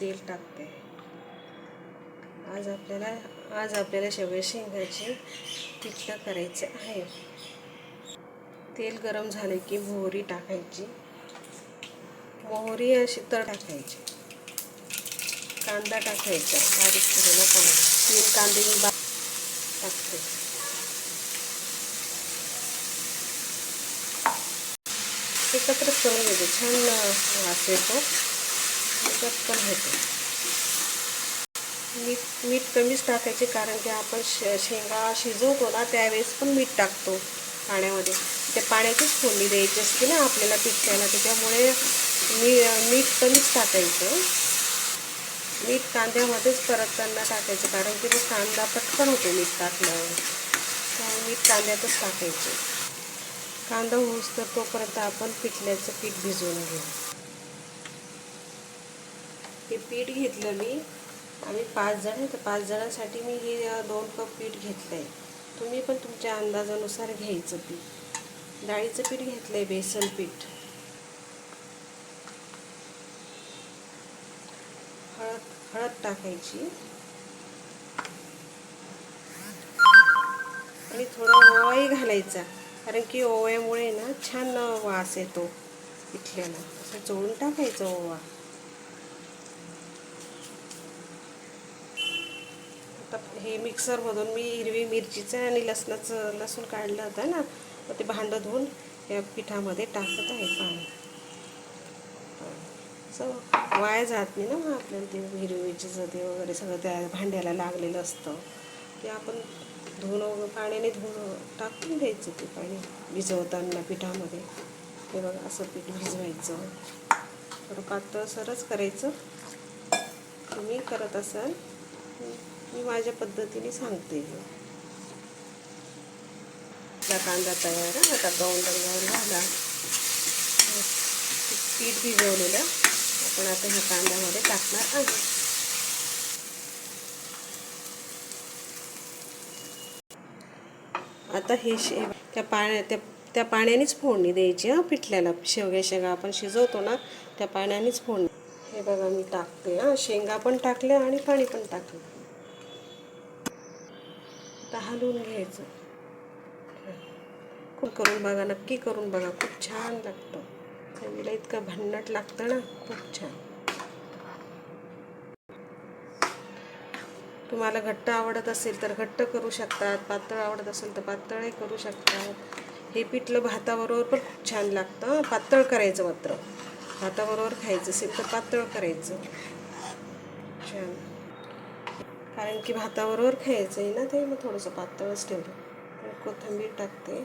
तेल टाकते. आज आपल्याला आज आपल्याला शेवया शेंगाची पिठलं करायचं आहे. तेल गरम झाले की मोहरी टाकायची. मोहरी अशी तर टाकायची. कांदा टाकायचा बारीक केलेला कांदा. तीन कांदे मी बा टाकते. एकत्रच करून घेते छान वास येतो. चटकन होतं. मीठ मीठ कमीच टाकायचे कारण की आपण श शेंगा शिजवतो ना त्यावेळेस पण मीठ टाकतो पाण्यामध्ये. त्या पाण्याचीच फोडणी द्यायची असते ना आपल्याला पीठ खायला त्याच्यामुळे मी मीठ कमीच टाकायचं. मीठ कांद्यामध्येच परतताना टाकायचं कारण की मग कांदा पटकन होतो मीठ टाकल्यावर. त्यामुळे मीठ कांद्यातच टाकायचं. कांदा होऊस तर तोपर्यंत आपण पिठल्याचं पीठ भिजवून घेऊ. हे पीठ घेतलं मी. आम्ही पाच जण आहे तर पाच जणांसाठी मी हे दोन कप पीठ घेतलं आहे तुम्ही पण तुमच्या अंदाजानुसार घ्यायचं पीठ. डाळीचं पीठ घेतलं आहे बेसन पीठ. हळद हळद टाकायची. आणि थोडा ओवाही घालायचा कारण की ओव्यामुळे ना छान वास येतो पिठल्याला असं चोळून टाकायचं ओवा. आता हे मिक्सरमधून मी हिरवी मिरचीचं आणि लसणाचं लसूण काढलं होतं ना मग ते भांडं धुवून या पिठामध्ये टाकत आहे पाणी. असं वाया जात नाही ना मग आपल्याला ते हिरवी मिरचीचं ते वगैरे सगळं त्या भांड्याला लागलेलं असतं. ते आपण धुवून वगैरे पाण्याने धुवून टाकून द्यायचं ते पाणी भिजवताना पिठामध्ये. ते बघा असं पीठ भिजवायचं. थोडं पातळसरच करायचं. तुम्ही करत असाल. मी माझ्या पद्धतीने सांगते आपला कांदा तयार आहे. आता दोन रंगावर झाला. पीठ भिजवलेलं. आपण आता ह्या कांद्यामध्ये टाकणार आहे आता हे शे त्या पाण्या त्या त्या पाण्यानेच फोडणी द्यायची हां पिठल्याला. शेवग्या शेंगा आपण शिजवतो ना त्या पाण्यानेच फोडणी. हे बघा मी टाकते हां. शेंगा पण टाकल्या आणि पाणी पण टाकलं. आता हलवून घ्यायचं. खूप करून बघा नक्की करून बघा. खूप छान लागतं. चवीला इतकं भन्नट लागतं ना. खूप छान. तुम्हाला घट्ट आवडत असेल तर घट्ट करू शकतात. पातळ आवडत असेल तर पातळही करू शकतात. हे पिठलं भाताबरोबर पण खूप छान लागतं. पातळ करायचं मात्र. भाताबरोबर खायचं असेल तर पातळ करायचं. छान. कारण की भाताबरोबर खायचं आहे ना ते मग थोडंसं पातळच ठेवलं. कोथिंबीर टाकते.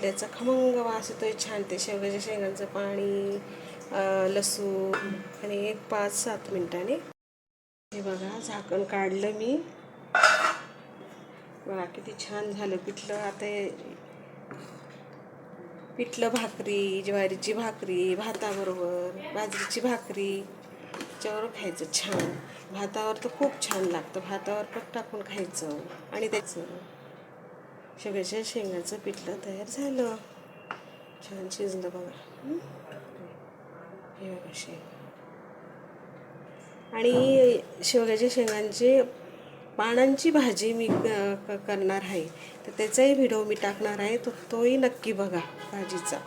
त्याचा खमंग वास येतोय छान ते शेवग्याच्या शेंगांचं पाणी लसूण आणि एक पाच सात मिनिटांनी. हे बघा झाकण काढलं मी. बघा किती छान झालं. पिठलं आता पिठलं भाकरी ज्वारीची भाकरी भाताबरोबर बाजरीची भाकरी. त्याच्यावर खायचं छान. भातावर तर खूप छान लागतं. भातावर पण टाकून खायचं आणि त्याचं शेवग्याच्या शेंगाचं पिठलं तयार झालं. छान शिजलं बघा. हे बघा शेंग. आणि शेवग्याच्या शेंगांची पानांची भाजी मी क- करणार आहे. तर त्याचाही व्हिडिओ मी टाकणार आहे. तो तोही नक्की बघा भाजीचा.